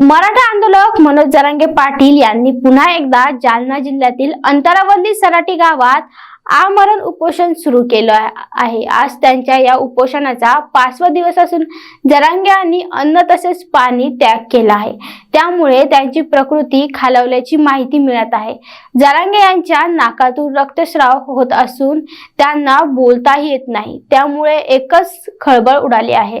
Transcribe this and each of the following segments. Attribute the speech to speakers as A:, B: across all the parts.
A: मराठा आंदोलक मनोज जरांगे पाटील यांनी पुन्हा एकदा जालना जिल्ह्यातील अंतरावंदी सराटी गावात आमरण उपोषण सुरू केलं आहे. आज त्यांच्या या उपोषणाचा पाचवा दिवस असून जरांगे यांनी अन्न तसेच पाणी त्याग केला आहे. त्यामुळे त्यांची प्रकृती खालावल्याची माहिती मिळत आहे. जरांगे यांच्या नाकातून रक्तस्राव होत असून त्यांना बोलताही येत नाही. त्यामुळे एकच खळबळ उडाली आहे.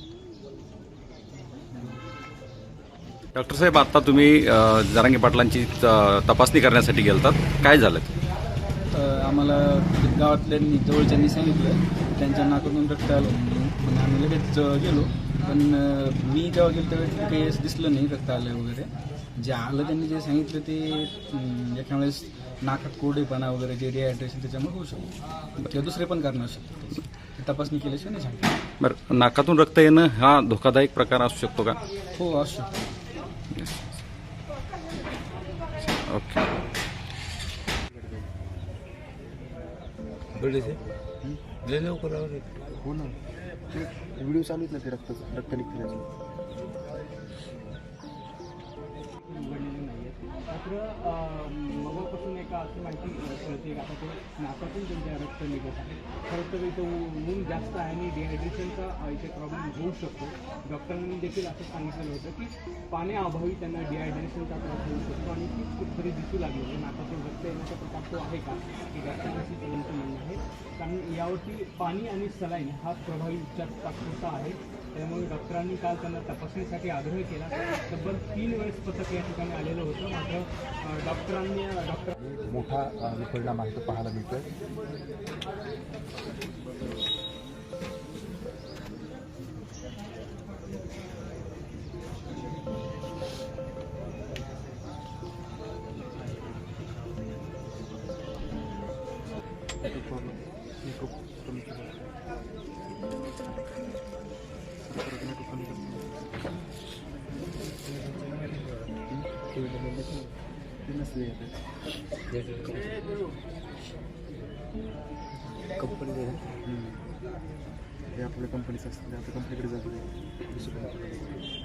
B: डॉक्टर साहेब आता तुम्ही जरांगे पाटलांची तपासणी करण्यासाठी गेलतात. काय झालं?
C: आम्हाला गावातल्यांनी जवळच्यांनी सांगितलं. त्यांच्या नाकातून रक्त आलं. म्हणून मग आम्ही लगेच गेलो. पण मी जेव्हा गेलो त्यावेळेस काही असं दिसलं नाही रक्त आलं वगैरे. जे आलं त्यांनी जे सांगितलं ते एखाद्या वेळेस नाकात कोरडेपणा वगैरे जे डिहायड्रेशन त्याच्यामुळे होऊ शकतो. किंवा दुसरे पण कारण असू शकतो तपासणी केल्याशिवाय नाही सांगतो
B: बरं नाकातून रक्त येणं हा धोकादायक प्रकार असू शकतो का?
C: हो असू शकतो.
B: ओके.
D: हो ना. व्हिडिओ चालू आहेत ना ते रक्त रक्त निघते
E: मात्र मगापासून एका अशी माहिती कळते आता ते नाकातून त्यांच्या रक्त निघत आहे. खरं तर इथं ऊन जास्त आहे आणि डिहायड्रेशनचा इथे प्रॉब्लेम होऊ शकतो. डॉक्टरांनी देखील असं सांगितलेलं होतं की पाण्याअभावी त्यांना डिहायड्रेशनचा त्रास होऊ शकतो आणि ती कुठेतरी दिसू लागली. म्हणजे नाकातून रक्त येण्याचा प्रकार तो आहे का? की डॉक्टरांची त्यांचं म्हणणं आहे. कारण यावरती पाणी आणि सलाईन हा प्रभावी उपचार तात्पुरता आहे. त्यामुळे डॉक्टरांनी काल त्यांना तपासणीसाठी आग्रह केला. तब्बल तीन वेळेस पथक या ठिकाणी आलेलं होतं. मात्र डॉक्टरांनी डॉक्टर
D: मोठा परिणाम आहे तो पाहायला मिळतोय. कंपनी हे आपल्या कंपनीचं असतं ते आपल्या कंपनीकडे जातो. दुसऱ्या